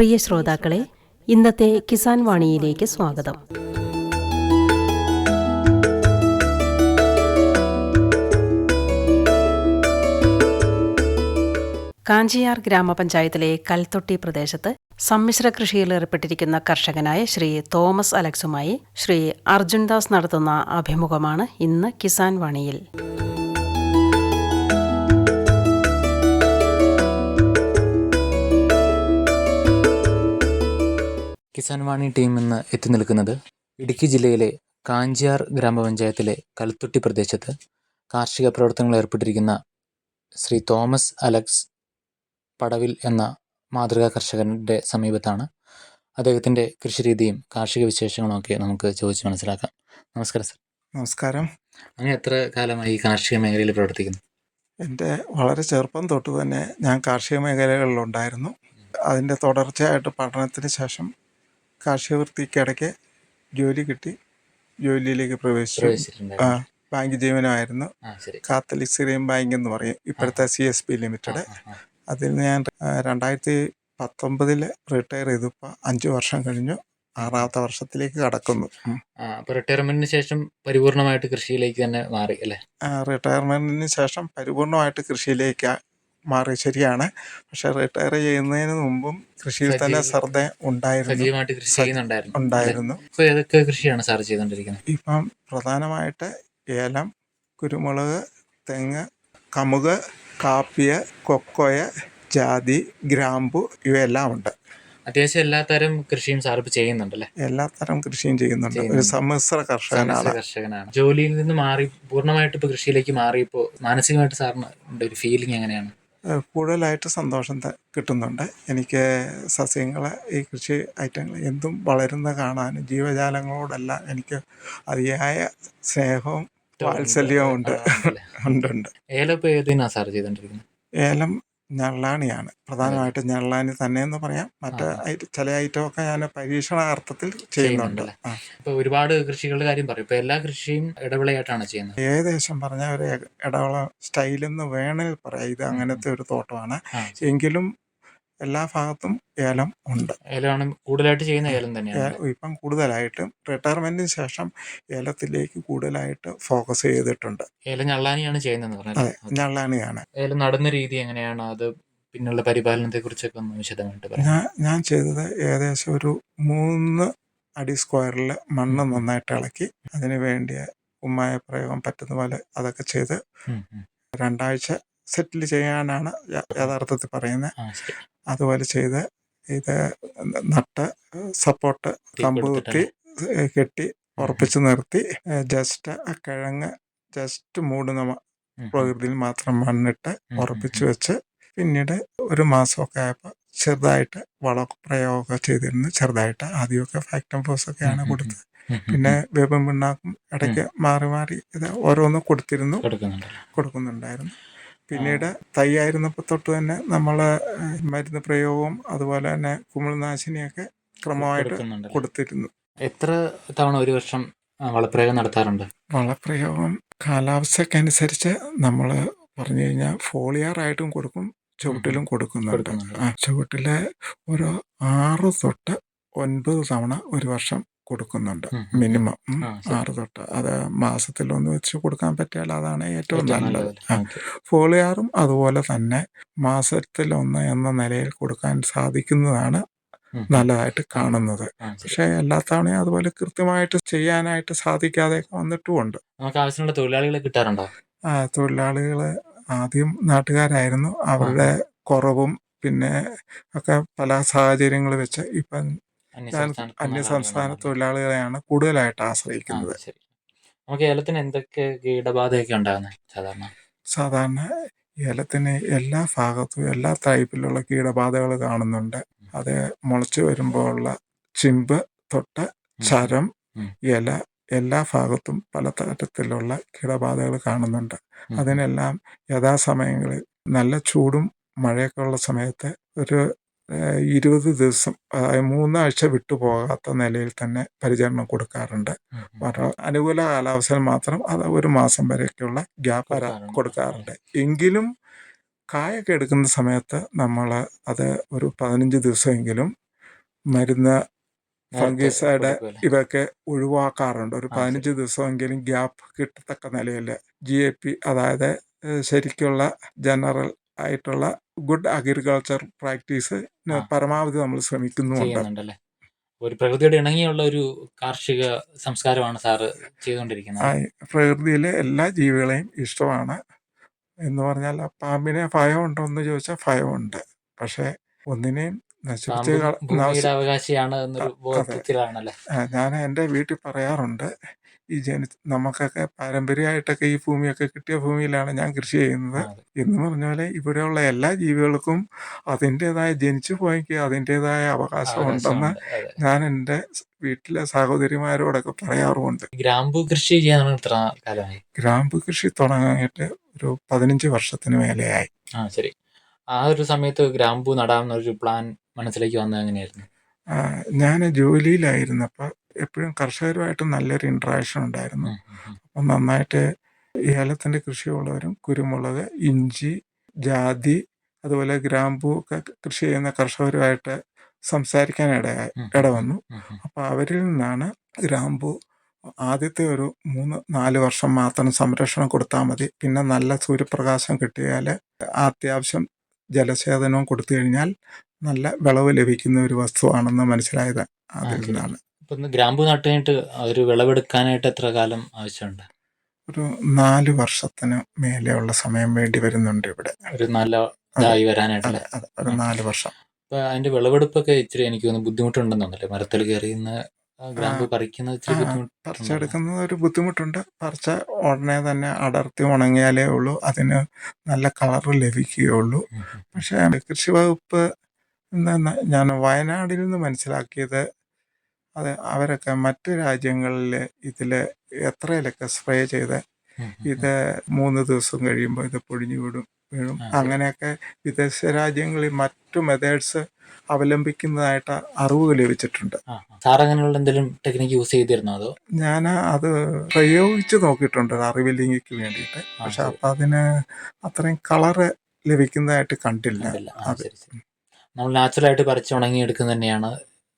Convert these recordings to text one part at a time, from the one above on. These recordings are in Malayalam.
പ്രിയ ശ്രോതാക്കളെ ഇന്നത്തെ കിസാൻ വാണിയിലേക്ക് സ്വാഗതം. കാഞ്ചിയാർ ഗ്രാമപഞ്ചായത്തിലെ കൽത്തൊട്ടി പ്രദേശത്ത് സമ്മിശ്ര കൃഷിയിൽ ഏർപ്പെട്ടിരിക്കുന്ന കർഷകനായ ശ്രീ തോമസ് അലക്സുമായി ശ്രീ അർജുൻദാസ് നടത്തുന്ന അഭിമുഖമാണ് ഇന്ന് കിസാൻ വാണിയിൽ. കിസാൻ വാണി ടീം ഇന്ന് എത്തി നിൽക്കുന്നത് ഇടുക്കി ജില്ലയിലെ കാഞ്ചിയാർ ഗ്രാമപഞ്ചായത്തിലെ കൽത്തുട്ടി പ്രദേശത്ത് കാർഷിക പ്രവർത്തനങ്ങൾ ഏർപ്പെട്ടിരിക്കുന്ന ശ്രീ തോമസ് അലക്സ് പടവിൽ എന്ന മാതൃകാ കർഷകന്റെ സമീപത്താണ് അദ്ദേഹത്തിന്റെ കൃഷിരീതിയും കാർഷിക വിശേഷങ്ങളും ഒക്കെ നമുക്ക് ചോദിച്ച് മനസ്സിലാക്കാം. നമസ്കാരം സർ. നമസ്കാരം. അങ്ങനെ എത്ര കാലമായി ഈ കാർഷിക മേഖലയിൽ പ്രവർത്തിക്കുന്നു? എന്റെ വളരെ ചെറുപ്പം തൊട്ട് തന്നെ ഞാൻ കാർഷിക മേഖലകളിലുണ്ടായിരുന്നു അതിന്റെ തുടർച്ചയായിട്ട് പഠനത്തിന് ശേഷം കാർഷിക വൃത്തിക്കിടയ്ക്ക് ജോലി കിട്ടി. ജോലിയിലേക്ക് പ്രവേശിച്ചു. ആ ബാങ്ക് ജീവനമായിരുന്നു. കാത്തലിക് സിറിയൻ ബാങ്ക് എന്ന് പറയും. ഇപ്പോഴത്തെ സി എസ് പി ലിമിറ്റഡ്. അതിൽ ഞാൻ രണ്ടായിരത്തി പത്തൊമ്പതിൽ റിട്ടയർ ചെയ്തപ്പോൾ അഞ്ച് വർഷം കഴിഞ്ഞു. ആറാമത്തെ വർഷത്തിലേക്ക് കടക്കുന്നു. റിട്ടയർമെന്റിന് ശേഷം പരിപൂർണമായിട്ട് കൃഷിയിലേക്ക് തന്നെ മാറി അല്ലേ? റിട്ടയർമെന്റിന് ശേഷം പരിപൂർണമായിട്ട് കൃഷിയിലേക്ക് മാറി ശരിയാണ്. പക്ഷെ റിട്ടയർ ചെയ്യുന്നതിന് മുമ്പും കൃഷിയിൽ തന്നെ ശ്രദ്ധ ഉണ്ടായിരുന്നു. സജീവമായിട്ട് ഉണ്ടായിരുന്നു. ഏതൊക്കെ കൃഷിയാണ് സാർ ചെയ്തുകൊണ്ടിരിക്കുന്നത്? ഇപ്പം പ്രധാനമായിട്ട് ഏലം കുരുമുളക് തെങ്ങ് കമുക് കാപ്പിയ കൊക്കോയ ജാതി ഗ്രാമ്പു ഇവയെല്ലാം ഉണ്ട്. അത്യാവശ്യം എല്ലാ തരം കൃഷിയും സാർ ഇപ്പോൾ ചെയ്യുന്നുണ്ടല്ലേ എല്ലാ തരം കൃഷിയും ചെയ്യുന്നുണ്ട്. ഒരു. സമ്മിശ്ര കർഷകനാണ്. കർഷകനാണ്. ജോലിയിൽ നിന്ന് മാറി പൂർണമായിട്ട് ഇപ്പൊ കൃഷിയിലേക്ക് മാറിയപ്പോ മാനസികമായിട്ട് സാറിന് ഒരു ഫീലിംഗ് എങ്ങനെയാണ്? കൂടുതലായിട്ട് സന്തോഷം കിട്ടുന്നുണ്ട്. എനിക്ക് സസ്യങ്ങൾ ഈ കൃഷി ഐറ്റങ്ങൾ എന്തും വളരുന്ന കാണാനും ജീവജാലങ്ങളോടെല്ലാം എനിക്ക് അതിയായ സ്നേഹവും വാത്സല്യവും ഉണ്ട്. ഉണ്ട് ഉണ്ട്. ഏലം ഇപ്പോൾ ഏതിനാണ് സാർ ചെയ്തുകൊണ്ടിരിക്കുന്നത് ഏലം ഞള്ളാണിയാണ്. പ്രധാനമായിട്ടും ഞള്ളാണി തന്നെ എന്ന് പറയാം. മറ്റ് ചില ഐറ്റം ഒക്കെ ഞാൻ പരീക്ഷണാർത്ഥത്തിൽ ചെയ്യുന്നുണ്ട് ഇപ്പൊ ഒരുപാട് കൃഷികളുടെ കാര്യം പറയും. ഇപ്പൊ എല്ലാ കൃഷിയും ഇടവിളയായിട്ടാണ് ചെയ്യുന്നത്. ഏകദേശം പറഞ്ഞ ഒരു ഇടവിള സ്റ്റൈലെന്ന് വേണമെങ്കിൽ പറയാം. ഇത് അങ്ങനത്തെ ഒരു തോട്ടമാണ്. എങ്കിലും എല്ലാ ഭാഗത്തും ഏലം ഉണ്ട്. ഏലമാണ് കൂടുതലായിട്ട് ചെയ്യുന്ന ഏലം തന്നെയാണ്. ഇപ്പം കൂടുതലായിട്ടും റിട്ടയർമെന്റിന് ശേഷം ഏലത്തിലേക്ക് കൂടുതലായിട്ട് ഫോക്കസ് ചെയ്തിട്ടുണ്ട്. ഏലം ഞള്ളാനിയാണ് ചെയ്യുന്നത് അതെ ഞള്ളാനിയാണ്. ഏലം നടുന്ന രീതി എങ്ങനെയാണ് അത് പിന്നുള്ള പരിപാലനത്തെ കുറിച്ചൊക്കെ ഒന്ന് വിശദമായിട്ട് പറയാം. ഞാൻ ഞാൻ ചെയ്തത് ഏകദേശം ഒരു മൂന്ന് അടി സ്ക്വയറിൽ മണ്ണ് നന്നായിട്ട് ഇളക്കി അതിന് വേണ്ടിയ ഉമ്മായ പ്രയോഗം പറ്റുന്ന പോലെ അതൊക്കെ ചെയ്ത്. രണ്ടാഴ്ച സെറ്റിൽ ചെയ്യാനാണ് യഥാർത്ഥത്തിൽ പറയുന്നത് അതുപോലെ ചെയ്ത് ഇത് നട്ട് സപ്പോർട്ട് കമ്പ് കുത്തി കെട്ടി ഉറപ്പിച്ച് നിർത്തി ജസ്റ്റ് ആ കിഴങ്ങ് ജസ്റ്റ് മൂടുന്ന. പ്രകൃതിയിൽ മാത്രം മണ്ണിട്ട് ഉറപ്പിച്ച് വെച്ച് പിന്നീട് ഒരു മാസമൊക്കെ ആയപ്പോൾ ചെറുതായിട്ട് വളപ്രയോഗമൊക്കെ ചെയ്തിരുന്നു. ചെറുതായിട്ട് ആദ്യമൊക്കെ ഫാക്ടം ഫോസ് ഒക്കെയാണ് ഉം, ഉം, കൊടുത്തത്. പിന്നെ വേപ്പം പിണ്ണാക്കും ഇടയ്ക്ക് മാറി മാറി ഇത് ഓരോന്ന് കൊടുത്തിരുന്നു. കൊടുക്കുന്നുണ്ടായിരുന്നു. പിന്നീട് തൈയായിരുന്നപ്പോൾ തൊട്ട് തന്നെ നമ്മൾ മരുന്ന് പ്രയോഗവും അതുപോലെ തന്നെ കുമിൾനാശിനിയൊക്കെ ക്രമമായിട്ട് കൊടുത്തിരുന്നു. എത്ര തവണ ഒരു വർഷം വളപ്രയോഗം നടത്താറുണ്ട്? വളപ്രയോഗം കാലാവസ്ഥയ്ക്ക് അനുസരിച്ച് നമ്മൾ പറഞ്ഞു കഴിഞ്ഞാൽ ഫോളിയാറായിട്ടും കൊടുക്കും ചുവട്ടിലും കൊടുക്കുന്നുണ്ട്. കൊടുക്കുന്നുണ്ട്. ആ ചുവട്ടിലെ ഒരു ആറ് തൊട്ട് ഒൻപത് തവണ ഒരു വർഷം കൊടുക്കുന്നുണ്ട്. മിനിമം. ആറ് തൊട്ട്. അത് മാസത്തിൽ ഒന്ന് വെച്ച് കൊടുക്കാൻ പറ്റിയാൽ അതാണ് ഏറ്റവും നല്ലത്. ഫോളിയാറും അതുപോലെ തന്നെ മാസത്തിൽ ഒന്ന് എന്ന നിലയിൽ കൊടുക്കാൻ സാധിക്കുന്നതാണ് നല്ലതായിട്ട് കാണുന്നത്. പക്ഷെ എല്ലാ തവണയും അതുപോലെ കൃത്യമായിട്ട് ചെയ്യാനായിട്ട് സാധിക്കാതെ വന്നിട്ടുമുണ്ട്. നമുക്ക് ആവശ്യമുള്ള തൊഴിലാളികളെ കിട്ടാറുണ്ടോ? ആ തൊഴിലാളികൾ ആദ്യം നാട്ടുകാരായിരുന്നു. അവരുടെ കുറവും പിന്നെ ഒക്കെ പല സാഹചര്യങ്ങൾ വെച്ച് ഇപ്പം ഞാൻ അന്യസംസ്ഥാനത്ത് അന്യ നിന്നാണ് സംസ്ഥാന തൊഴിലാളികളെയാണ് കൂടുതലായിട്ട് ആ, ആശ്രയിക്കുന്നത്. ശരി. നമുക്ക് ഏലത്തിന് എന്തൊക്കെ കീടബാധയൊക്കെ ഉണ്ടാകുന്നത് സാധാരണ? സാധാരണ ഏലത്തിന് എല്ലാ ഭാഗത്തും എല്ലാ ടൈപ്പിലുള്ള കീടബാധകൾ കാണുന്നുണ്ട്. അത് മുളച്ചു വരുമ്പോൾ ഉള്ള ചിമ്പ് തൊട്ട് ചരം ഉം. ഇല എല്ലാ ഭാഗത്തും പല തരത്തിലുള്ള കീടബാധകൾ കാണുന്നുണ്ട്. ഉം. അതിനെല്ലാം യഥാസമയങ്ങളിൽ നല്ല ചൂടും മഴയൊക്കെ ഉള്ള സമയത്ത് ഒരു ഇരുപത് ദിവസം മൂന്നാഴ്ച വിട്ടു പോകാത്ത നിലയിൽ തന്നെ പരിചരണം കൊടുക്കാറുണ്ട്. അനുകൂല കാലാവസ്ഥയിൽ മാത്രം അത് ഒരു മാസം വരെയൊക്കെയുള്ള ഗ്യാപ്പ് കൊടുക്കാറുണ്ട്. കൊടുക്കാറുണ്ട്. എങ്കിലും കായൊക്കെ എടുക്കുന്ന സമയത്ത് നമ്മൾ അത് ഒരു പതിനഞ്ച് ദിവസമെങ്കിലും മരുന്ന് ഫംഗിസൈഡ് ഇവയൊക്കെ ഒഴിവാക്കാറുണ്ട്. ഒരു പതിനഞ്ച് ദിവസമെങ്കിലും ഗ്യാപ്പ് കിട്ടത്തക്ക നിലയിൽ ജി എ പി അതായത് ശരിക്കുള്ള ജനറൽ ആയിട്ടുള്ള ഗുഡ് അഗ്രികൾച്ചർ പ്രാക്ടീസ് പരമാവധി നമ്മൾ ശ്രമിക്കുന്നുമുണ്ട് ഒരു പ്രകൃതിയുടെ ഇണങ്ങിയുള്ള ഒരു കാർഷിക സംസ്കാരമാണ് സാറ് ചെയ്തുകൊണ്ടിരിക്കുന്നത്. പ്രകൃതിയിലെ എല്ലാ ജീവികളെയും ഇഷ്ടമാണ് എന്ന് പറഞ്ഞാൽ പാമ്പിനെ ഭയമുണ്ടോ എന്ന് ചോദിച്ചാൽ ഭയമുണ്ട്. പക്ഷേ ഒന്നിനെയും നശിപ്പിച്ച് അവകാശിയാണ് ഞാൻ എന്റെ വീട്ടിൽ പറയാറുണ്ട് ഈ ജനി നമുക്കൊക്കെ പാരമ്പര്യമായിട്ടൊക്കെ ഈ ഭൂമിയൊക്കെ കിട്ടിയ ഭൂമിയിലാണ് ഞാൻ കൃഷി ചെയ്യുന്നത്. എന്ന് പറഞ്ഞ പോലെ ഇവിടെയുള്ള എല്ലാ ജീവികൾക്കും അതിന്റെതായ ജനിച്ചു പോയെങ്കിൽ അതിന്റെതായ അവകാശം ഉണ്ടെന്ന് ഞാൻ എന്റെ വീട്ടിലെ സഹോദരിമാരോടൊക്കെ പറയാറുമുണ്ട് ഗ്രാമ്പു കൃഷി ചെയ്യാൻ എത്ര കാലമായി? ഗ്രാമ്പു കൃഷി തുടങ്ങിയിട്ട് ഒരു പതിനഞ്ച് വർഷത്തിന് മേലെയായി. ആ ശരി. ആ ഒരു സമയത്ത് ഗ്രാമ്പു നടാമെന്നൊരു പ്ലാൻ മനസ്സിലേക്ക് വന്നത് എങ്ങനെയായിരുന്നു? ഞാൻ ജോലിയിലായിരുന്നപ്പോൾ എപ്പോഴും കർഷകരുമായിട്ട് നല്ലൊരു ഇൻട്രാക്ഷൻ ഉണ്ടായിരുന്നു. അപ്പം നന്നായിട്ട് ഏലത്തിന്റെ കൃഷിയുള്ളവരും കുരുമുളക് ഇഞ്ചി ജാതി അതുപോലെ ഗ്രാമ്പൂ ഒക്കെ കൃഷി ചെയ്യുന്ന കർഷകരുമായിട്ട് സംസാരിക്കാൻ ഇടയായി ഇട വന്നു. അപ്പോൾ അവരിൽ നിന്നാണ് ഗ്രാമ്പൂ ആദ്യത്തെ ഒരു മൂന്ന് നാല് വർഷം മാത്രം സംരക്ഷണം കൊടുത്താൽ മതി. പിന്നെ നല്ല സൂര്യപ്രകാശം കിട്ടിയാൽ അത്യാവശ്യം ജലസേചനവും കൊടുത്തു കഴിഞ്ഞാൽ നല്ല വിളവ് ലഭിക്കുന്ന ഒരു വസ്തുവാണെന്ന് മനസ്സിലായത് അതിൽ നിന്നാണ്. ഇപ്പൊ ഇന്ന് ഗ്രാമ്പു നട്ട് കഴിഞ്ഞിട്ട് ഒരു വിളവെടുക്കാനായിട്ട് എത്ര കാലം ആവശ്യമുണ്ട്? ഒരു നാല് വർഷത്തിന് മേലെയുള്ള സമയം വേണ്ടി വരുന്നുണ്ട് ഇവിടെ. ഒരു നല്ല ഇതായി വരാനായിട്ട് അതെ അതെ ഒരു നാല് വർഷം. അപ്പൊ അതിന്റെ വിളവെടുപ്പൊക്കെ ഇച്ചിരി എനിക്ക് തോന്നുന്നു ബുദ്ധിമുട്ടുണ്ടെന്ന് തോന്നുന്നല്ലേ മരത്തിൽ കയറിയുന്ന ഗ്രാമ്പു പറിക്കുന്നത് ഇച്ചിരി ആ, ബുദ്ധിമുട്ട് പറിച്ചെടുക്കുന്നത് ഒരു ബുദ്ധിമുട്ടുണ്ട്. പറിച്ച ഉടനെ തന്നെ അടർത്തി ഉണങ്ങിയാലേ ഉള്ളൂ. അതിന് നല്ല കളർ ലഭിക്കുകയുള്ളൂ. പക്ഷേ കൃഷി വകുപ്പ് എന്ന് ഞാൻ വയനാടിൽ നിന്ന് മനസ്സിലാക്കിയത് അത് അവരൊക്കെ മറ്റു രാജ്യങ്ങളിൽ ഇതിൽ എത്രയിലൊക്കെ സ്പ്രേ ചെയ്ത് ഇത് മൂന്ന് ദിവസം കഴിയുമ്പോൾ ഇത് പൊടിഞ്ഞു വിടും വീഴും. അങ്ങനെയൊക്കെ വിദേശ രാജ്യങ്ങളിൽ മറ്റു മെത്തേഡ്സ് അവലംബിക്കുന്നതായിട്ട് അറിവ് ലഭിച്ചിട്ടുണ്ട്. സാർ അങ്ങനെയുള്ള എന്തെങ്കിലും ടെക്നിക്ക് യൂസ് ചെയ്തിരുന്നോ അതോ? ഞാൻ അത് പ്രയോഗിച്ച് നോക്കിയിട്ടുണ്ട് അറിവില്ലെങ്കിൽ വേണ്ടിയിട്ട്. പക്ഷെ. അപ്പം അതിന് അത്രയും കളറ് ലഭിക്കുന്നതായിട്ട് കണ്ടില്ല. നമ്മൾ നാച്ചുറലായിട്ട് പറിച്ചുണങ്ങി എടുക്കുന്നത് തന്നെയാണ്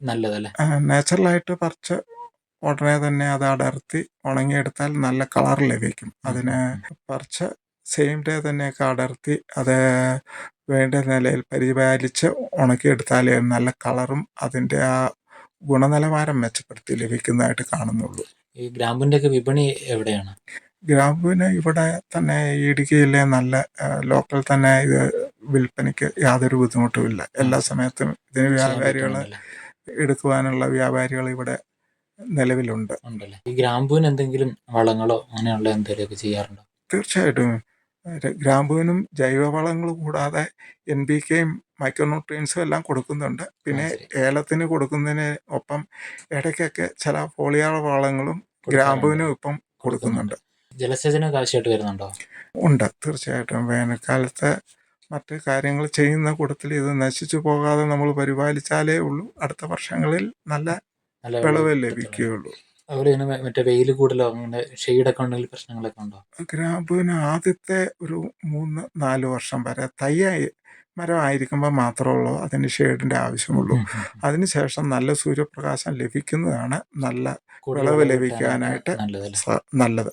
നല്ലതല്ലേ? നാച്ചുറലായിട്ട് പറിച്ച് ഉടനെ തന്നെ അത് അടർത്തി ഉണങ്ങിയെടുത്താൽ നല്ല കളർ ലഭിക്കും. അതിന് പറിച്ച് സെയിം ഡേ തന്നെയൊക്കെ അടർത്തി അത് വേണ്ട നിലയിൽ പരിപാലിച്ച് ഉണക്കിയെടുത്താലേ നല്ല കളറും അതിന്റെ ആ ഗുണനിലവാരം മെച്ചപ്പെടുത്തി ലഭിക്കുന്നതായിട്ട് കാണുന്നുള്ളൂ. ഈ ഗ്രാമ്പുവിന്റെ ഒക്കെ വിപണി എവിടെയാണ്? ഗ്രാമ്പുവിന് ഇവിടെ തന്നെ ഇടുക്കിയിലെ നല്ല ലോക്കൽ തന്നെ ഇത് വിൽപ്പനയ്ക്ക് യാതൊരു ബുദ്ധിമുട്ടുമില്ല. എല്ലാ സമയത്തും ഇതിന് വ്യാപാരികൾ? എടുക്കുവാനുള്ള വ്യാപാരികൾ ഇവിടെ നിലവിലുണ്ട്. ഉണ്ടല്ലേ? ഈ ഗ്രാമ്പുവിന് എന്തെങ്കിലും വളങ്ങളോ അങ്ങനെയുള്ള എന്തെങ്കിലുമൊക്കെ ചെയ്യാറുണ്ടോ? തീർച്ചയായിട്ടും. ഗ്രാമ്പുവിനും ജൈവവളങ്ങൾ കൂടാതെ എൻ ബി കെയും മൈക്രോന്യൂട്രിയൻസും എല്ലാം കൊടുക്കുന്നുണ്ട്. പിന്നെ ഏലത്തിന് കൊടുക്കുന്നതിന് ഒപ്പം ഇടയ്ക്കൊക്കെ ചില പോളിയാർ വളങ്ങളും ഗ്രാമ്പുവിനും ഇപ്പം കൊടുക്കുന്നുണ്ട്. ജലസേചന ആവശ്യമായിട്ട് വരുന്നുണ്ടോ? ഉണ്ട്. തീർച്ചയായിട്ടും വേനൽക്കാലത്ത് മറ്റ് കാര്യങ്ങൾ ചെയ്യുന്ന കൂട്ടത്തിൽ ഇത് നശിച്ചു പോകാതെ നമ്മൾ പരിപാലിച്ചാലേ ഉള്ളൂ. അടുത്ത വർഷങ്ങളിൽ നല്ല വിളവ്. ലഭിക്കുകയുള്ളൂ. അതുപോലെ മറ്റേ വെയിൽ കൂടുതലോ അങ്ങനെ ഷെയ്ഡൊക്കെ ഉണ്ടെങ്കിൽ പ്രശ്നങ്ങളൊക്കെ ഉണ്ടോ? ഗ്രാമ്പുവിന് ആദ്യത്തെ ഒരു മൂന്ന് നാല് വർഷം വരെ തയ്യായി മരമായിരിക്കുമ്പോൾ മാത്രമേ ഉള്ളൂ. അതിന് ഷെയ്ഡിന്റെ ആവശ്യമുള്ളൂ. അതിനുശേഷം നല്ല സൂര്യപ്രകാശം ലഭിക്കുന്നതാണ് നല്ല വിളവ് ലഭിക്കാനായിട്ട് നല്ലത്.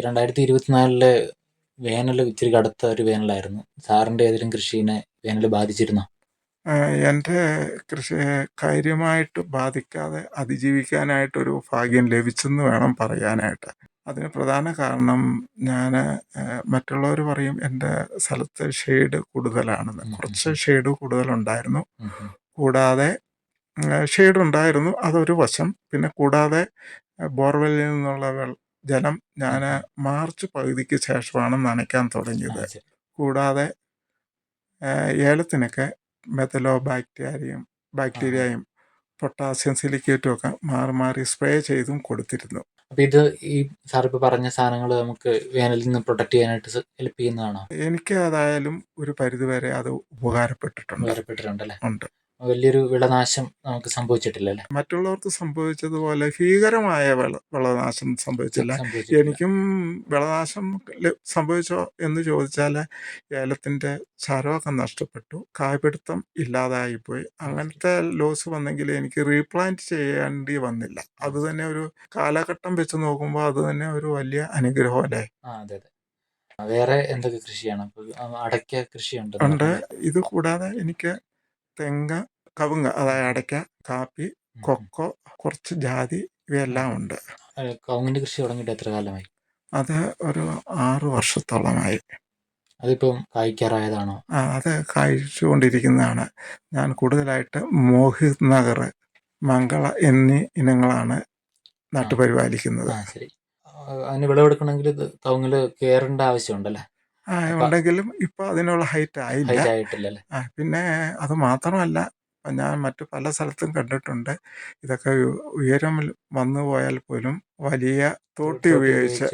രണ്ടായിരത്തി ഇരുപത്തിനാലിൽ വേനൽ ഇച്ചിരി കടുത്ത ഒരു വേനലായിരുന്നു. സാറിന്റെ ഏതെങ്കിലും കൃഷിനെ വേനൽ ബാധിച്ചിരുന്നോ? എന്റെ കൃഷിയെ കാര്യമായിട്ട് ബാധിക്കാതെ അതിജീവിക്കാനായിട്ടൊരു ഭാഗ്യം ലഭിച്ചെന്ന് വേണം പറയാനായിട്ട്. അതിന് പ്രധാന കാരണം ഞാൻ മറ്റുള്ളവർ പറയും എന്റെ സ്ഥലത്ത് ഷെയ്ഡ് കൂടുതലാണെന്ന്. കുറച്ച് ഷെയ്ഡ് കൂടുതലുണ്ടായിരുന്നു. കൂടാതെ ഷെയ്ഡ് ഉണ്ടായിരുന്നു. അതൊരു വശം. പിന്നെ കൂടാതെ ബോർവെല്ലിൽ നിന്നുള്ള ജലം ഞാൻ മാർച്ച് പകുതിക്ക് ശേഷമാണ് നനയ്ക്കാൻ തുടങ്ങിയത്. കൂടാതെ ഏലത്തിനൊക്കെ മെത്തലോ ബാക്ടീരിയയും ബാക്ടീരിയയും പൊട്ടാസ്യം സിലിക്കേറ്റും ഒക്കെ മാറി മാറി സ്പ്രേ ചെയ്തും കൊടുത്തിരുന്നു. അപ്പൊ ഇത് ഈ സാർ ഇപ്പൊ പറഞ്ഞ സാധനങ്ങൾ നമുക്ക് വേനലിൽ നിന്ന് പ്രൊട്ടക്ട് ചെയ്യാനായിട്ട് ഹെൽപ്പ് ചെയ്യുന്നതാണോ? എനിക്ക് അതായാലും ഒരു പരിധിവരെ അത് ഉപകാരപ്പെട്ടിട്ടുണ്ട്. ഉപകാരപ്പെട്ടിട്ടുണ്ട് അല്ലേ ഉണ്ട്. വലിയൊരു വിളനാശം നമുക്ക് സംഭവിച്ചിട്ടില്ല അല്ലേ? മറ്റുള്ളവർക്ക് സംഭവിച്ചതുപോലെ ഭീകരമായ വിള വിളനാശം സംഭവിച്ചില്ല. എനിക്കും വിളനാശം സംഭവിച്ചോ എന്ന് ചോദിച്ചാൽ ഏലത്തിന്റെ ചരമൊക്കെ നഷ്ടപ്പെട്ടു. കായ്പിടുത്തം ഇല്ലാതായിപ്പോയി അങ്ങനത്തെ ലോസ് വന്നെങ്കിൽ എനിക്ക് റീപ്ലാന്റ് ചെയ്യേണ്ടി വന്നില്ല. അത് തന്നെ ഒരു കാലഘട്ടം വെച്ച് നോക്കുമ്പോൾ അത് തന്നെ ഒരു വലിയ അനുഗ്രഹം അല്ലേ? അതെ അതെ. വേറെ എന്തൊക്കെ കൃഷിയാണ്? അടയ്ക്ക കൃഷിയുണ്ട്. ഉണ്ട്. ഇത് കൂടാതെ എനിക്ക് തെങ്ങ് കവുങ്ങ് അതായത് അടയ്ക്ക കാപ്പി കൊക്കോ കുറച്ച് ജാതി ഇവയെല്ലാം ഉണ്ട്. കവുങ്ങിന്റെ കൃഷി തുടങ്ങിയിട്ട് എത്ര കാലമായി? അത് ഒരു ആറ് വർഷത്തോളമായി. അതിപ്പം കായ്ക്കാറായതാണോ? ആ, അത് കായ്ച്ചുകൊണ്ടിരിക്കുന്നതാണ്. ഞാൻ കൂടുതലായിട്ട് മോഹിത് നഗർ മംഗള എന്നീ ഇനങ്ങളാണ് നട്ടുപരിപാലിക്കുന്നത്. ശരി. അതിന് വിളവെടുക്കണമെങ്കിൽ കവുങ്ങിൽ കയറേണ്ട ആവശ്യമുണ്ടല്ലേ? ഉണ്ടെങ്കിലും ഇപ്പൊ അതിനുള്ള ഹൈറ്റ് ആയില്ല ഹൈറ്റ് ആയിട്ടില്ലല്ലേ ആ, പിന്നെ അത് മാത്രമല്ല ഞാൻ മറ്റു പല സ്ഥലത്തും കണ്ടിട്ടുണ്ട്. ഇതൊക്കെ ഉയരം വന്നു പോയാൽ പോലും വലിയ തോട്ടി ഉപയോഗിച്ച്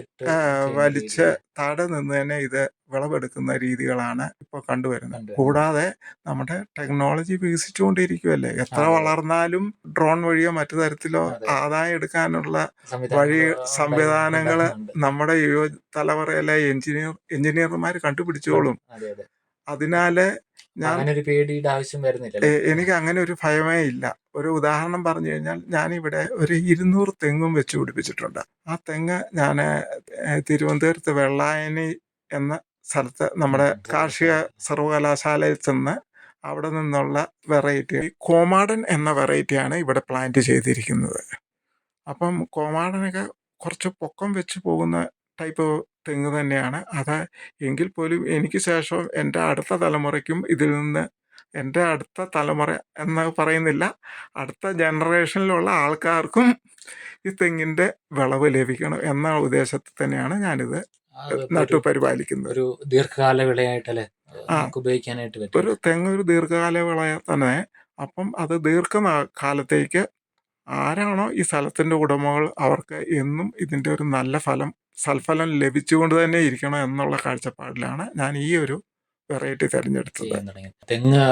വലിച്ച് താടെ നിന്ന് തന്നെ ഇത് വിളവെടുക്കുന്ന രീതികളാണ് ഇപ്പോൾ കണ്ടുവരുന്നത്. കൂടാതെ നമ്മുടെ ടെക്നോളജി വികസിച്ചുകൊണ്ടിരിക്കുമല്ലേ എത്ര വളർന്നാലും ഡ്രോൺ വഴിയോ മറ്റു തരത്തിലോ ആദായം എടുക്കാനുള്ള വഴി സംവിധാനങ്ങൾ നമ്മുടെ യുവ തലമുറയിലെ എഞ്ചിനീയർ എഞ്ചിനീയർമാർ കണ്ടുപിടിച്ചോളും. അതെ അതെ. അതിനാല് ഞാൻ അങ്ങനെ ഒരു പേടിയുടെ ആവശ്യം വരുന്നില്ല എനിക്ക് അങ്ങനെ ഒരു ഭയമേ ഇല്ല. ഒരു ഉദാഹരണം പറഞ്ഞു കഴിഞ്ഞാൽ ഞാൻ ഇവിടെ ഒരു ഇരുന്നൂറ് തെങ്ങും വെച്ച് പിടിപ്പിച്ചിട്ടുണ്ട്. ആ തെങ്ങ് ഞാൻ തിരുവനന്തപുരത്ത് വെള്ളായണി എന്ന സ്ഥലത്ത് നമ്മുടെ കാർഷിക സർവകലാശാലയിൽ ചെന്ന് അവിടെ നിന്നുള്ള വെറൈറ്റി കോമാടൻ എന്ന വെറൈറ്റിയാണ് ഇവിടെ പ്ലാന്റ് ചെയ്തിരിക്കുന്നത്. അപ്പം കോമാടനൊക്കെ കുറച്ച് പൊക്കം വെച്ച് പോകുന്ന ടൈപ്പ് തെങ്ങ് തന്നെയാണ്. അത് എങ്കിൽ പോലും എനിക്ക് ശേഷം എന്റെ അടുത്ത തലമുറയ്ക്കും ഇതിൽ നിന്ന് എന്റെ അടുത്ത തലമുറ എന്ന് പറയുന്നില്ല. അടുത്ത ജനറേഷനിലുള്ള ആൾക്കാർക്കും ഈ തെങ്ങിന്റെ വിളവ് ലഭിക്കണം എന്ന ഉദ്ദേശത്തിൽ തന്നെയാണ് ഞാനിത് നട്ടു പരിപാലിക്കുന്നത്. ഒരു ദീർഘകാല വിളയായിട്ടല്ലേ ഉപയോഗിക്കാനായിട്ട് ഒരു തെങ്ങ് ഒരു ദീർഘകാല വിള തന്നെ. അപ്പം അത് ദീർഘകാലത്തേക്ക് ആരാണോ ഈ സ്ഥലത്തിന്റെ ഉടമകൾ അവർക്ക് എന്നും ഇതിന്റെ ഒരു നല്ല ഫലം സൽഫലം ലഭിച്ചുകൊണ്ട് തന്നെ ഇരിക്കണം എന്നുള്ള കാഴ്ചപ്പാടിലാണ് ഞാൻ ഈ ഒരു വെറൈറ്റി തിരഞ്ഞെടുത്തത്. തെങ്ങ്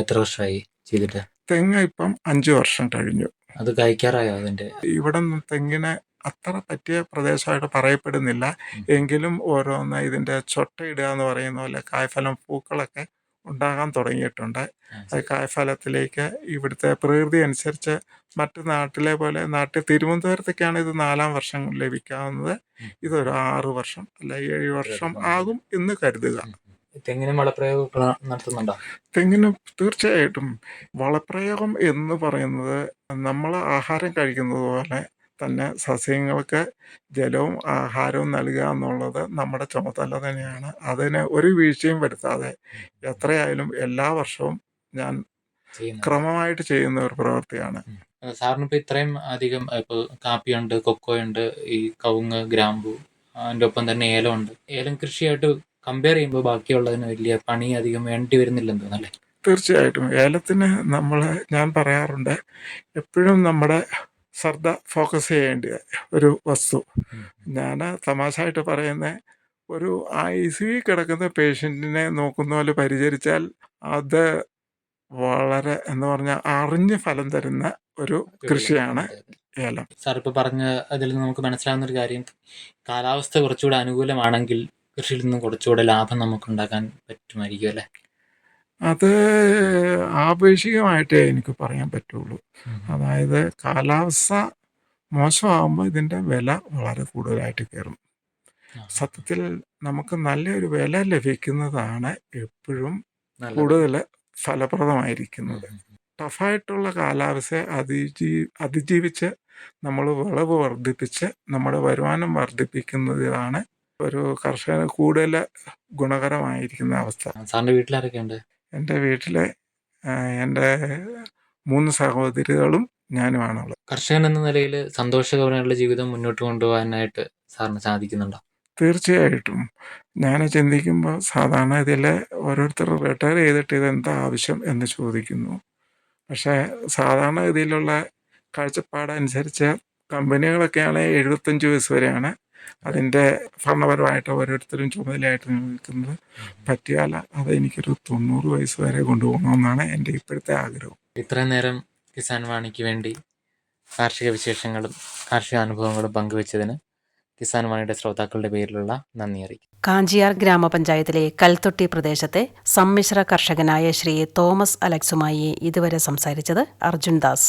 എത്ര വർഷമായി ചെയ്തിട്ട്? തെങ്ങ് ഇപ്പം അഞ്ചു വർഷം കഴിഞ്ഞു. അത് കഴിക്കാറായോ അതിന്റെ ഇവിടെ തെങ്ങിനെ അത്ര പറ്റിയ പ്രദേശമായിട്ട് പറയപ്പെടുന്നില്ല. എങ്കിലും ഓരോന്ന് ഇതിന്റെ ചൊട്ടയിടുക എന്ന് പറയുന്ന പോലെ കായ്ഫലം പൂക്കളൊക്കെ ഉണ്ടാകാൻ തുടങ്ങിയിട്ടുണ്ട് അത്. കായ്ഫലത്തിലേക്ക് ഇവിടുത്തെ പ്രകൃതി അനുസരിച്ച് മറ്റു നാട്ടിലെ പോലെ നാട്ടിൽ തിരുവനന്തപുരത്തൊക്കെയാണ് ഇത് നാലാം വർഷം ലഭിക്കാവുന്നത് ഇതൊരു ആറ് വർഷം അല്ല ഏഴ് വർഷം. ആകും എന്ന് കരുതുക. തെങ്ങിനും വളപ്രയോഗം നടത്തുന്നുണ്ടോ തെങ്ങിന് തീർച്ചയായിട്ടും വളപ്രയോഗം എന്ന് പറയുന്നത് നമ്മൾ ആഹാരം കഴിക്കുന്നത് പോലെ തന്നെ സസ്യങ്ങൾക്ക് ജലവും ആഹാരവും നൽകുക എന്നുള്ളത് നമ്മുടെ ചുമതല തന്നെയാണ്. അതിന് ഒരു വീഴ്ചയും വരുത്താതെ എത്രയായാലും എല്ലാ വർഷവും ഞാൻ ക്രമമായിട്ട് ചെയ്യുന്ന ഒരു പ്രവൃത്തിയാണ് സാറിന് ഇപ്പൊ ഇത്രയും അധികം ഇപ്പൊ കാപ്പിയുണ്ട് കൊക്കോയുണ്ട് ഈ കവുങ്ങ് ഗ്രാമ്പു അതിന്റെ ഒപ്പം തന്നെ ഏലമുണ്ട് ഏലം കൃഷിയായിട്ട് കമ്പയർ ചെയ്യുമ്പോൾ ബാക്കിയുള്ളതിന് വലിയ പണി അധികം വേണ്ടി വരുന്നില്ലെന്ന് തോന്നുന്നല്ലേ തീർച്ചയായിട്ടും. ഏലത്തിന് നമ്മൾ ഞാൻ പറയാറുണ്ട് എപ്പോഴും നമ്മുടെ ശ്രദ്ധ ഫോക്കസ് ചെയ്യേണ്ട ഒരു വസ്തു. ഞാൻ തമാശയായിട്ട് പറയുന്ന ഒരു ഐ സി കിടക്കുന്ന പേഷ്യന്റിനെ നോക്കുന്ന പോലെ പരിചരിച്ചാൽ അത് വളരെ എന്ന് പറഞ്ഞാൽ അറിഞ്ഞ് ഫലം തരുന്ന ഒരു കൃഷിയാണ് ഏലം. സാർ ഇപ്പോൾ പറഞ്ഞ അതിൽ നിന്ന് നമുക്ക് മനസ്സിലാവുന്ന ഒരു കാര്യം കാലാവസ്ഥ കുറച്ചുകൂടെ അനുകൂലമാണെങ്കിൽ കൃഷിയിൽ നിന്നും കുറച്ചുകൂടെ ലാഭം നമുക്ക് ഉണ്ടാക്കാൻ പറ്റുമായിരിക്കും അല്ലേ? അത് ആപേക്ഷികമായിട്ടേ എനിക്ക് പറയാൻ പറ്റുള്ളൂ. അതായത് കാലാവസ്ഥ മോശമാകുമ്പോൾ ഇതിന്റെ വില വളരെ കൂടുതലായിട്ട് കയറും. സത്യത്തിൽ നമുക്ക് നല്ലൊരു വില ലഭിക്കുന്നതാണ് എപ്പോഴും. കൂടുതൽ ഫലപ്രദമായിരിക്കുന്നത്. ടഫായിട്ടുള്ള കാലാവസ്ഥയെ അതിജീ അതിജീവിച്ച് നമ്മൾ വിളവ് വർദ്ധിപ്പിച്ച് നമ്മുടെ വരുമാനം വർദ്ധിപ്പിക്കുന്നതാണ് ഒരു കർഷകന് കൂടുതൽ ഗുണകരമായിരിക്കുന്ന അവസ്ഥ. സാറിന്റെ വീട്ടിലാരൊക്കെ ഉണ്ട് എന്റെ വീട്ടിലെ എന്റെ മൂന്ന് സഹോദരികളും ഞാനുമാണുള്ളത്. കർഷകൻ എന്ന നിലയിൽ സന്തോഷകരമായുള്ള ജീവിതം മുന്നോട്ട് കൊണ്ടുപോകാനായിട്ട് സാറിന് സാധിക്കുന്നുണ്ടോ? തീർച്ചയായിട്ടും. ഞാൻ ചിന്തിക്കുമ്പോൾ സാധാരണ ഇതിൽ ഓരോരുത്തർ റിട്ടയർ ചെയ്തിട്ട് ഇത് എന്താ ആവശ്യം എന്ന് ചോദിക്കുന്നു. പക്ഷേ സാധാരണ ഇതിലുള്ള കാഴ്ചപ്പാടനുസരിച്ച് കമ്പനികളൊക്കെയാണെങ്കിൽ എഴുപത്തഞ്ച് വയസ്സ് വരെയാണ് അതിന്റെ ഭരണപരമായിട്ട് ഓരോരുത്തരും ചുമതലയായിട്ട് നിൽക്കുന്നത് പറ്റിയാൽ അത് എനിക്കൊരു തൊണ്ണൂറ് വയസ്സ് വരെ കൊണ്ടുപോകണമെന്നാണ് എന്റെ ഇപ്പോഴത്തെ ആഗ്രഹം. ഇത്രയും നേരം കിസാൻ വാണിക്ക് വേണ്ടി കാർഷിക വിശേഷങ്ങളും കാർഷിക അനുഭവങ്ങളും പങ്കുവച്ചതിന് കിസാൻ വാണിയുടെ ശ്രോതാക്കളുടെ പേരിലുള്ള നന്ദി അറിയിക്കും കാഞ്ചിയാർ ഗ്രാമപഞ്ചായത്തിലെ കൽത്തൊട്ടി പ്രദേശത്തെ സമ്മിശ്ര കർഷകനായ ശ്രീ തോമസ് അലക്സുമായി ഇതുവരെ സംസാരിച്ചത് അർജുൻ ദാസ്.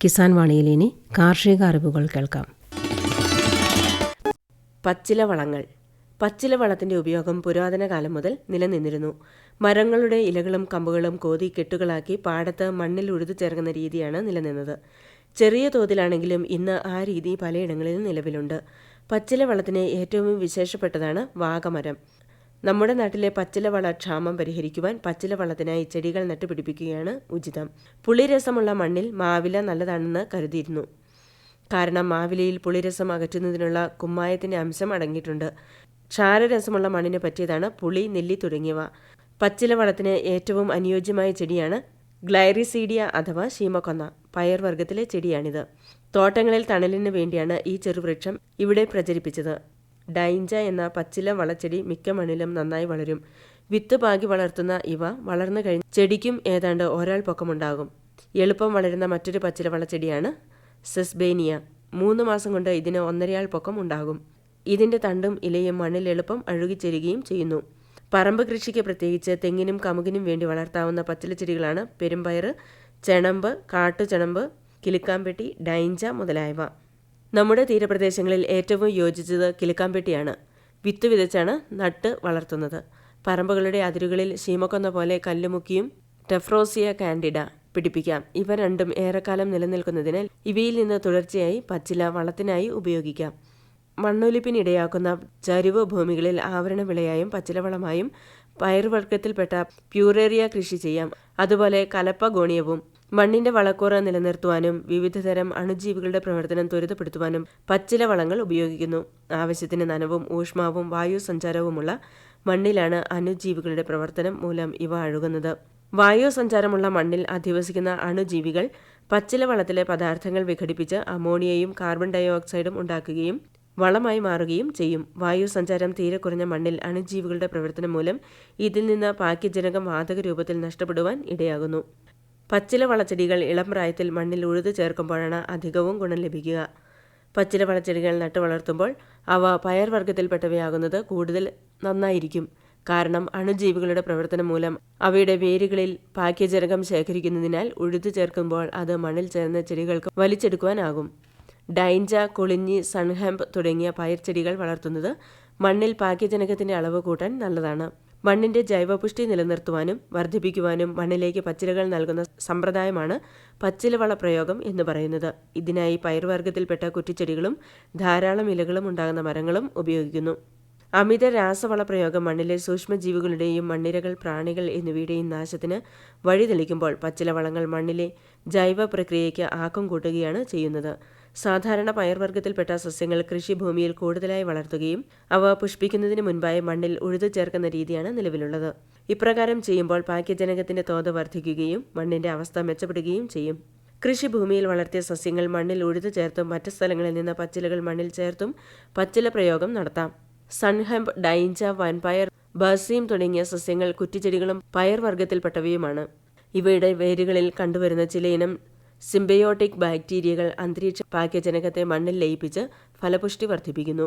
കിസാൻ വാണിയിൽ ഇനി കാർഷിക അറിവുകൾ കേൾക്കാം. പച്ചില വളങ്ങൾ. പച്ചില വളത്തിന്റെ ഉപയോഗം പുരാതന കാലം മുതൽ നിലനിന്നിരുന്നു. മരങ്ങളുടെ ഇലകളും കമ്പുകളും കോതി കെട്ടുകളാക്കി പാടത്ത് മണ്ണിൽ ഉഴുതു ചേർക്കുന്ന രീതിയാണ് നിലനിന്നത്. ചെറിയ തോതിലാണെങ്കിലും ഇന്ന് ആ രീതി പലയിടങ്ങളിലും നിലവിലുണ്ട്. പച്ചില വളത്തിന് ഏറ്റവും വിശേഷപ്പെട്ടതാണ് വാഗമരം. നമ്മുടെ നാട്ടിലെ പച്ചിലവള ക്ഷാമം പരിഹരിക്കുവാൻ പച്ചിലവളത്തിനായി ചെടികൾ നട്ടുപിടിപ്പിക്കുകയാണ് ഉചിതം. പുളിരസമുള്ള മണ്ണിൽ മാവില നല്ലതാണെന്ന് കരുതിയിരുന്നു. കാരണം മാവിലയിൽ പുളിരസം അകറ്റുന്നതിനുള്ള കുമ്മായത്തിന്റെ അംശം അടങ്ങിയിട്ടുണ്ട്. ക്ഷാരരസമുള്ള മണ്ണിന് പറ്റിയതാണ് പുളി നെല്ലി തുടങ്ങിയവ. പച്ചിലവളത്തിന് ഏറ്റവും അനുയോജ്യമായ ചെടിയാണ് ഗ്ലൈറിസീഡിയ അഥവാ ശീമക്കൊന്ന പയർവർഗത്തിലെ ചെടിയാണിത്. തോട്ടങ്ങളിൽ തണലിന് വേണ്ടിയാണ് ഈ ചെറുവൃക്ഷം ഇവിടെ പ്രചരിപ്പിച്ചത്. ഡൈഞ്ച എന്ന പച്ചില വളച്ചെടി മിക്ക മണ്ണിലും നന്നായി വളരും. വിത്ത് പാകി വളർത്തുന്ന ഇവ വളർന്നു കഴിഞ്ഞ ചെടിക്കും ഏതാണ്ട് ഒരാൾ പൊക്കമുണ്ടാകും. എളുപ്പം വളരുന്ന മറ്റൊരു പച്ചില വളച്ചെടിയാണ് സെസ്ബേനിയ. മൂന്ന് മാസം കൊണ്ട് ഇതിന് ഒന്നരയാൾ പൊക്കം ഉണ്ടാകും. ഇതിന്റെ തണ്ടും ഇലയും മണ്ണിൽ എളുപ്പം അഴുകിച്ചേരുകയും ചെയ്യുന്നു. പറമ്പ് കൃഷിക്ക് പ്രത്യേകിച്ച് തെങ്ങിനും കമുകിനും വേണ്ടി വളർത്താവുന്ന പച്ചിലച്ചെടികളാണ് പെരുമ്പയർ ചെണമ്പ് കാട്ടുചെണമ്പ് കിലുക്കാമ്പെട്ടി ഡൈഞ്ച മുതലായവ. നമ്മുടെ തീരപ്രദേശങ്ങളിൽ ഏറ്റവും യോജിച്ചത് കിലുക്കാമ്പെട്ടിയാണ് വിത്ത് വിതച്ചാണ് നട്ട് വളർത്തുന്നത്. പറമ്പുകളുടെ അതിരുകളിൽ ശീമക്കൊന്ന പോലെ കല്ലുമുക്കിയും ടെഫ്രോസിയ കാൻഡിഡ പിടിപ്പിക്കാം. ഇവ രണ്ടും ഏറെക്കാലം നിലനിൽക്കുന്നതിനാൽ ഇവയിൽ നിന്ന് തുടർച്ചയായി പച്ചില വളത്തിനായി ഉപയോഗിക്കാം. മണ്ണൊലിപ്പിനിടയാക്കുന്ന ചരിവ് ഭൂമികളിൽ ആവരണ വിളയായും പച്ചിലവളമായും പയറുവർഗത്തിൽപ്പെട്ട പ്യൂറേറിയ കൃഷി ചെയ്യാം. അതുപോലെ കലപ്പ ഗോണിയവും മണ്ണിന്റെ വളക്കൂറ് നിലനിർത്തുവാനും വിവിധതരം അണുജീവികളുടെ പ്രവർത്തനം ത്വരിതപ്പെടുത്തുവാനും പച്ചില വളങ്ങൾ ഉപയോഗിക്കുന്നു. ആവശ്യത്തിന് നനവും ഊഷ്മാവും വായു സഞ്ചാരവുമുള്ള മണ്ണിലാണ് അണുജീവികളുടെ പ്രവർത്തനം മൂലം ഇവ അഴുകുന്നത്. വായു സഞ്ചാരമുള്ള മണ്ണിൽ അധിവസിക്കുന്ന അണുജീവികൾ പച്ചില വളത്തിലെ പദാർത്ഥങ്ങൾ വിഘടിപ്പിച്ച് അമോണിയയും കാർബൺ ഡൈ ഓക്സൈഡും ഉണ്ടാക്കുകയും വളമായി മാറുകയും ചെയ്യും. വായു സഞ്ചാരം തീരെ കുറഞ്ഞ മണ്ണിൽ അണുജീവികളുടെ പ്രവർത്തനം മൂലം ഇതിൽ നിന്ന് പാക്യജനകം വാതക രൂപത്തിൽ നഷ്ടപ്പെടുവാൻ ഇടയാകുന്നു. പച്ചില വളച്ചെടികൾ ഇളം പ്രായത്തിൽ മണ്ണിൽ ഉഴുതു ചേർക്കുമ്പോഴാണ് അധികവും ഗുണം ലഭിക്കുക. പച്ചില വളച്ചെടികൾ നട്ടു വളർത്തുമ്പോൾ അവ പയർവർഗത്തിൽപ്പെട്ടവയാകുന്നത് കൂടുതൽ നന്നായിരിക്കും. കാരണം അണുജീവികളുടെ പ്രവർത്തനം മൂലം അവയുടെ വേരുകളിൽ പാക്യജനകം ശേഖരിക്കുന്നതിനാൽ ഉഴുതു ചേർക്കുമ്പോൾ അത് മണ്ണിൽ ചേർന്ന ചെടികൾക്ക് വലിച്ചെടുക്കുവാനാകും. ഡൈൻജ കൊളിഞ്ഞി സൺഹെംപ് തുടങ്ങിയ പയർ ചെടികൾ വളർത്തുന്നത് മണ്ണിൽ പാക്യജനകത്തിന്റെ അളവ് കൂട്ടാൻ നല്ലതാണ്. മണ്ണിന്റെ ജൈവപുഷ്ടി നിലനിർത്തുവാനും വർദ്ധിപ്പിക്കുവാനും മണ്ണിലേക്ക് പച്ചിലകൾ നൽകുന്ന സമ്പ്രദായമാണ് പച്ചിലവള പ്രയോഗം എന്ന് പറയുന്നത്. ഇതിനായി പയർവർഗത്തിൽപ്പെട്ട കുറ്റിച്ചെടികളും ധാരാളം ഇലകളും ഉണ്ടാകുന്ന മരങ്ങളും ഉപയോഗിക്കുന്നു. അമിത രാസവള പ്രയോഗം മണ്ണിലെ സൂക്ഷ്മജീവികളുടെയും മണ്ണിരകൾ പ്രാണികൾ എന്നിവയുടെയും നാശത്തിന് വഴിതെളിക്കുമ്പോൾ പച്ചിലവളങ്ങൾ മണ്ണിലെ ജൈവ പ്രക്രിയയ്ക്ക് ആക്കം കൂട്ടുകയാണ് ചെയ്യുന്നത്. സാധാരണ പയർവർഗത്തിൽപ്പെട്ട സസ്യങ്ങൾ കൃഷിഭൂമിയിൽ കൂടുതലായി വളർത്തുകയും അവ പുഷ്പിക്കുന്നതിന് മുൻപായി മണ്ണിൽ ഉഴുതു ചേർക്കുന്ന രീതിയാണ് നിലവിലുള്ളത്. ഇപ്രകാരം ചെയ്യുമ്പോൾ പാക്യജനകത്തിന്റെ തോത് വർദ്ധിക്കുകയും മണ്ണിന്റെ അവസ്ഥ മെച്ചപ്പെടുകയും ചെയ്യും. കൃഷിഭൂമിയിൽ വളർത്തിയ സസ്യങ്ങൾ മണ്ണിൽ ഉഴുതു ചേർത്തും മറ്റ് സ്ഥലങ്ങളിൽ നിന്ന് പച്ചിലകൾ മണ്ണിൽ ചേർത്തും പച്ചില പ്രയോഗം നടത്താം. സൺഹെംപ് ഡൈഞ്ച വൻപയർ ബസീം തുടങ്ങിയ സസ്യങ്ങൾ കുറ്റിച്ചെടികളും പയർ വർഗത്തിൽപ്പെട്ടവയുമാണ് ഇവയുടെ വേരുകളിൽ കണ്ടുവരുന്ന ചിലയിനം സിംബയോട്ടിക് ബാക്ടീരിയകൾ അന്തരീക്ഷ പാക്യജനകത്തെ മണ്ണിൽ ലയിപ്പിച്ച് ഫലപുഷ്ടി വർദ്ധിപ്പിക്കുന്നു.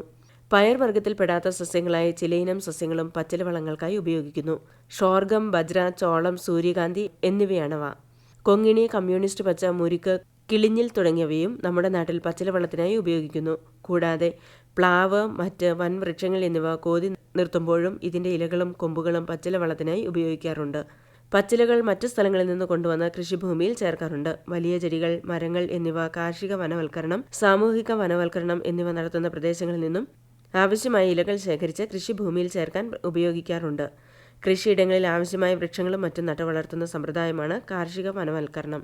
പയർ വർഗത്തിൽപ്പെടാത്ത സസ്യങ്ങളായ ചിലയിനം സസ്യങ്ങളും പച്ചിലവളങ്ങൾക്കായി ഉപയോഗിക്കുന്നു. ഷോർഗം ബജ്ര ചോളം സൂര്യകാന്തി എന്നിവയാണവ. കൊങ്ങിണി കമ്മ്യൂണിസ്റ്റ് പച്ച മുരിക്ക് കിളിഞ്ഞിൽ തുടങ്ങിയവയും നമ്മുടെ നാട്ടിൽ പച്ചിലവളത്തിനായി ഉപയോഗിക്കുന്നു. കൂടാതെ പ്ലാവ് മറ്റ് വൻവൃക്ഷങ്ങൾ എന്നിവ കോതി നിർത്തുമ്പോഴും ഇതിന്റെ ഇലകളും കൊമ്പുകളും പച്ചില വളത്തിനായി ഉപയോഗിക്കാറുണ്ട്. പച്ചിലകൾ മറ്റു സ്ഥലങ്ങളിൽ നിന്ന് കൊണ്ടുവന്ന കൃഷിഭൂമിയിൽ ചേർക്കാറുണ്ട്. വലിയ ചെടികൾ മരങ്ങൾ എന്നിവ കാർഷിക വനവൽക്കരണം സാമൂഹിക വനവൽക്കരണം എന്നിവ നടത്തുന്ന പ്രദേശങ്ങളിൽ നിന്നും ആവശ്യമായ ഇലകൾ ശേഖരിച്ച് കൃഷിഭൂമിയിൽ ചേർക്കാൻ ഉപയോഗിക്കാറുണ്ട്. കൃഷിയിടങ്ങളിൽ ആവശ്യമായ വൃക്ഷങ്ങളും മറ്റും നട്ടുവളർത്തുന്ന സമ്പ്രദായമാണ് കാർഷിക വനവൽക്കരണം.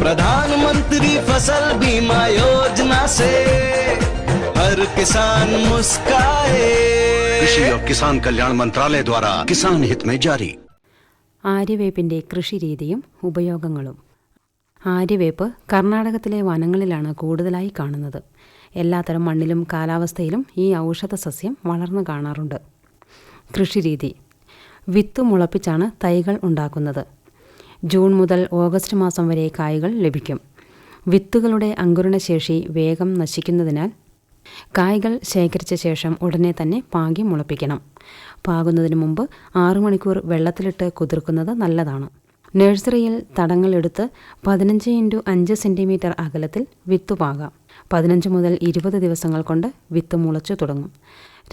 प्रधानमंत्री फसल बीमा योजना से हर किसान मुस्काए कृषि और किसान कल्याण मंत्रालय द्वारा किसान हित में जारी ആര്യവേപ്പിൻ്റെ കൃഷിരീതിയും ഉപയോഗങ്ങളും ആര്യവേപ്പ് കർണാടകത്തിലെ വനങ്ങളിലാണ് കൂടുതലായി കാണുന്നത് എല്ലാത്തരം മണ്ണിലും കാലാവസ്ഥയിലും ഈ ഔഷധ സസ്യം വളർന്നു കാണാറുണ്ട് കൃഷിരീതി വിത്ത് മുളപ്പിച്ചാണ് തൈകൾ ഉണ്ടാക്കുന്നത് ജൂൺ മുതൽ ഓഗസ്റ്റ് മാസം വരെ കായ്കൾ ലഭിക്കും. വിത്തുകളുടെ അങ്കുരണശേഷി വേഗം നശിക്കുന്നതിനാൽ കായ്കൾ ശേഖരിച്ച ശേഷം ഉടനെ തന്നെ പാകി മുളപ്പിക്കണം. പാകുന്നതിന് മുമ്പ് ആറു മണിക്കൂർ വെള്ളത്തിലിട്ട് കുതിർക്കുന്നത് നല്ലതാണ്. നഴ്സറിയിൽ തടങ്ങൾ എടുത്ത് പതിനഞ്ച് ഇന്റു അഞ്ച് സെന്റിമീറ്റർ അകലത്തിൽ വിത്ത് പാകാം. പതിനഞ്ച് മുതൽ ഇരുപത് ദിവസങ്ങൾ കൊണ്ട് വിത്ത് മുളച്ചു തുടങ്ങും.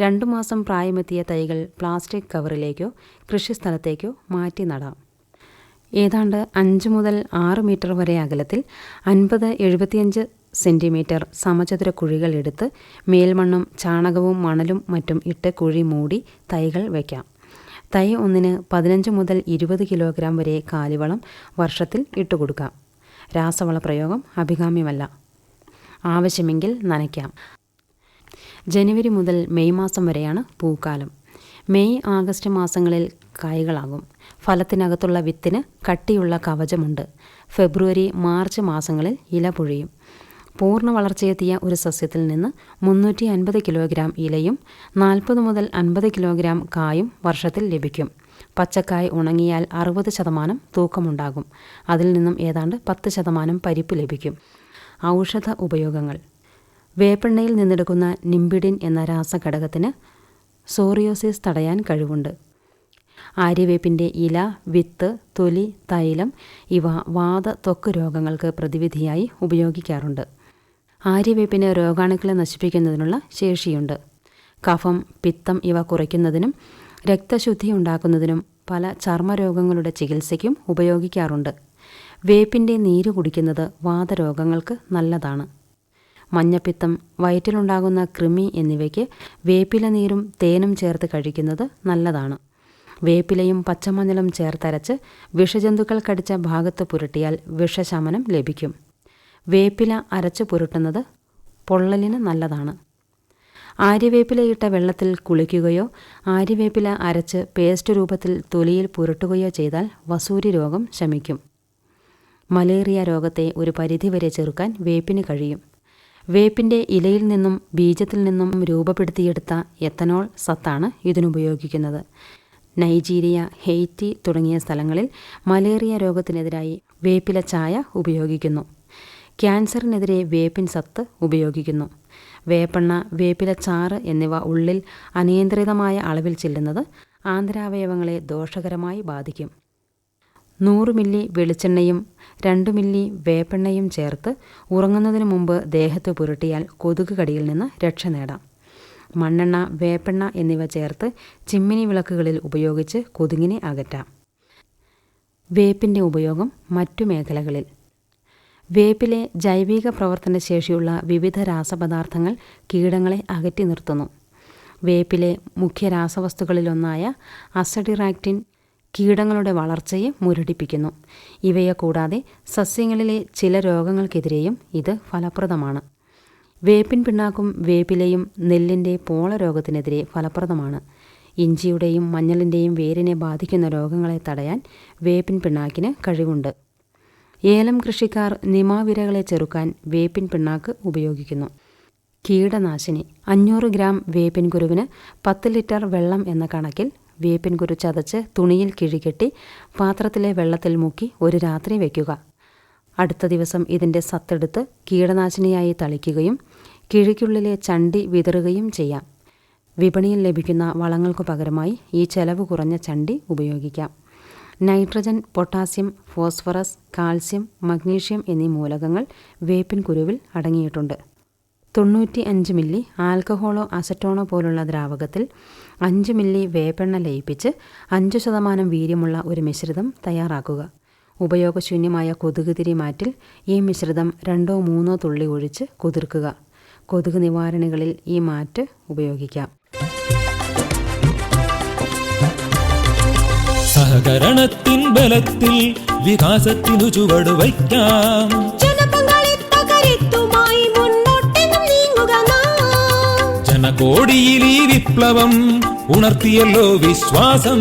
രണ്ടു മാസം പ്രായമെത്തിയ തൈകൾ പ്ലാസ്റ്റിക് കവറിലേക്കോ കൃഷിസ്ഥലത്തേക്കോ മാറ്റി നടാം. ഏതാണ്ട് അഞ്ച് മുതൽ ആറ് മീറ്റർ വരെ അകലത്തിൽ അൻപത് എഴുപത്തിയഞ്ച് സെന്റിമീറ്റർ സമചതുര കുഴികൾ എടുത്ത് മേൽമണ്ണും ചാണകവും മണലും മറ്റും ഇട്ട് കുഴി മൂടി തൈകൾ വയ്ക്കാം തൈ ഒന്നിന് പതിനഞ്ച് മുതൽ ഇരുപത് കിലോഗ്രാം വരെ കാലിവളം വർഷത്തിൽ ഇട്ടുകൊടുക്കാം രാസവള പ്രയോഗം അഭികാമ്യമല്ല. ആവശ്യമെങ്കിൽ നനയ്ക്കാം. ജനുവരി മുതൽ മെയ് മാസം വരെയാണ് പൂക്കാലം. മെയ് ആഗസ്റ്റ് മാസങ്ങളിൽ കായ്കളാകും. ഫലത്തിനകത്തുള്ള വിത്തിന് കട്ടിയുള്ള കവചമുണ്ട്. ഫെബ്രുവരി മാർച്ച് മാസങ്ങളിൽ ഇല പൊഴിയും. പൂർണ വളർച്ചയെത്തിയ ഒരു സസ്യത്തിൽ നിന്ന് മുന്നൂറ്റി അൻപത് കിലോഗ്രാം ഇലയും നാൽപ്പത് മുതൽ അൻപത് കിലോഗ്രാം കായും വർഷത്തിൽ ലഭിക്കും. പച്ചക്കായ് ഉണങ്ങിയാൽ അറുപത് ശതമാനം തൂക്കമുണ്ടാകും. അതിൽ നിന്നും ഏതാണ്ട് പത്ത് ശതമാനം പരിപ്പ് ലഭിക്കും. ഔഷധ ഉപയോഗങ്ങൾ. വേപ്പെണ്ണയിൽ നിന്നെടുക്കുന്ന നിംബിഡിൻ എന്ന രാസഘടകത്തിന് സോറിയോസിസ് തടയാൻ കഴിവുണ്ട്. ആര്യവേപ്പിന്റെ ഇല വിത്ത് തൊലി തൈലം ഇവ വാത ത്വക്ക് രോഗങ്ങൾക്ക് പ്രതിവിധിയായി ഉപയോഗിക്കാറുണ്ട്. ആര്യവേപ്പിന് രോഗാണുക്കളെ നശിപ്പിക്കുന്നതിനുള്ള ശേഷിയുണ്ട്. കഫം പിത്തം ഇവ കുറയ്ക്കുന്നതിനും രക്തശുദ്ധി ഉണ്ടാക്കുന്നതിനും പല ചർമ്മരോഗങ്ങളുടെ ചികിത്സയ്ക്കും ഉപയോഗിക്കാറുണ്ട്. വേപ്പിന്റെ നീര് കുടിക്കുന്നത് വാതരോഗങ്ങൾക്ക് നല്ലതാണ്. മഞ്ഞപ്പിത്തം വയറ്റിലുണ്ടാകുന്ന കൃമി എന്നിവയ്ക്ക് വേപ്പില നീരും തേനും ചേർത്ത് കഴിക്കുന്നത് നല്ലതാണ്. വേപ്പിലയും പച്ചമഞ്ഞളും ചേർത്തരച്ച് വിഷജന്തുക്കൾ കടിച്ച ഭാഗത്ത് പുരട്ടിയാൽ വിഷശമനം ലഭിക്കും. വേപ്പില അരച്ച് പുരട്ടുന്നത് പൊള്ളലിന് നല്ലതാണ്. ആര്യവേപ്പിലയിട്ട വെള്ളത്തിൽ കുളിക്കുകയോ ആര്യവേപ്പില അരച്ച് പേസ്റ്റ് രൂപത്തിൽ തൊലിയിൽ പുരട്ടുകയോ ചെയ്താൽ വസൂരി രോഗം ശമിക്കും. മലേറിയ രോഗത്തെ ഒരു പരിധിവരെ ചെറുക്കാൻ വേപ്പിന് കഴിയും. വേപ്പിന്റെ ഇലയിൽ നിന്നും ബീജത്തിൽ നിന്നും രൂപപ്പെടുത്തിയെടുത്ത എത്തനോൾ സത്താണ് ഇതിനുപയോഗിക്കുന്നത്. നൈജീരിയ ഹെയ്റ്റി തുടങ്ങിയ സ്ഥലങ്ങളിൽ മലേറിയ രോഗത്തിനെതിരായി വേപ്പില ചായ ഉപയോഗിക്കുന്നു. ക്യാൻസറിനെതിരെ വേപ്പിൻ സത്ത് ഉപയോഗിക്കുന്നു. വേപ്പെണ്ണ വേപ്പില ചാറ് എന്നിവ ഉള്ളിൽ അനിയന്ത്രിതമായ അളവിൽ ചെല്ലുന്നത് ആന്തരാവയവങ്ങളെ ദോഷകരമായി ബാധിക്കും. നൂറ് മില്ലി വെളിച്ചെണ്ണയും രണ്ട് മില്ലി വേപ്പെണ്ണയും ചേർത്ത് ഉറങ്ങുന്നതിന് മുമ്പ് ദേഹത്ത് പുരട്ടിയാൽ കൊതുക് കടിയിൽ നിന്ന് രക്ഷ നേടാം. മണ്ണെണ്ണ വേപ്പെണ്ണ എന്നിവ ചേർത്ത് ചിമ്മിനി വിളക്കുകളിൽ ഉപയോഗിച്ച് കൊതുകിനെ അകറ്റാം. വേപ്പിന്റെ ഉപയോഗം മറ്റു മേഖലകളിൽ. വേപ്പിലെ ജൈവിക പ്രവർത്തനശേഷിയുള്ള വിവിധ രാസപദാർത്ഥങ്ങൾ കീടങ്ങളെ അകറ്റി നിർത്തുന്നു. വേപ്പിലെ മുഖ്യ രാസവസ്തുക്കളിലൊന്നായ അസഡിറാക്റ്റിൻ കീടങ്ങളുടെ വളർച്ചയെ മുരടിപ്പിക്കുന്നു. ഇവയെ കൂടാതെ സസ്യങ്ങളിലെ ചില രോഗങ്ങൾക്കെതിരെയും ഇത് ഫലപ്രദമാണ്. വേപ്പിൻ പിണ്ണാക്കും വേപ്പിലയും നെല്ലിന്റെ പോള രോഗത്തിനെതിരെ ഫലപ്രദമാണ്. ഇഞ്ചിയുടെയും മഞ്ഞളിന്റെയും വേരിനെ ബാധിക്കുന്ന രോഗങ്ങളെ തടയാൻ വേപ്പിൻ പിണ്ണാക്കിന് കഴിവുണ്ട്. ഏലം കൃഷിക്കാർ നിമാവിരകളെ ചെറുക്കാൻ വേപ്പിൻ പിണ്ണാക്ക് ഉപയോഗിക്കുന്നു. കീടനാശിനി. അഞ്ഞൂറ് ഗ്രാം വേപ്പിൻ കുരുവിന് പത്ത് ലിറ്റർ വെള്ളം എന്ന കണക്കിൽ വേപ്പിൻ കുരു ചതച്ച് തുണിയിൽ കിഴികെട്ടി പാത്രത്തിലെ വെള്ളത്തിൽ മുക്കി ഒരു രാത്രി വയ്ക്കുക അടുത്ത ദിവസം ഇതിന്റെ സത്തെടുത്ത് കീടനാശിനിയായി തളിക്കുകയും കിഴിക്കുള്ളിലെ ചണ്ടി വിതറുകയും ചെയ്യാം. വിപണിയിൽ ലഭിക്കുന്ന വളങ്ങൾക്കു പകരമായി ഈ ചെലവ് കുറഞ്ഞ ചണ്ടി ഉപയോഗിക്കാം. Nitrogen potassium phosphorus calcium magnesium എന്നീ മൂലകങ്ങൾ വേപ്പിൻ കുരുവിൽ അടങ്ങിയിട്ടുണ്ട്. തൊണ്ണൂറ്റി അഞ്ച് മില്ലി ആൽക്കഹോളോ അസറ്റോണോ പോലുള്ള ദ്രാവകത്തിൽ അഞ്ച് മില്ലി വേപ്പെണ്ണ ലയിപ്പിച്ച് അഞ്ച് ശതമാനം വീര്യമുള്ള ഒരു മിശ്രിതം തയ്യാറാക്കുക. ഉപയോഗശൂന്യമായ കൊതുക് തിരി മാറ്റിൽ ഈ മിശ്രിതം രണ്ടോ മൂന്നോ തുള്ളി ഒഴിച്ച് കുതിർക്കുക. കൊതുക് നിവാരണികളിൽ ഈ മാറ്റ് ഉപയോഗിക്കാം. സഹകരണത്തിൻ ബലത്തിൽ വികാസത്തിനു ചുവട് വയ്ക്കാം. ജനകോടിയിൽ ഈ വിപ്ലവം ഉണർത്തിയല്ലോ വിശ്വാസം.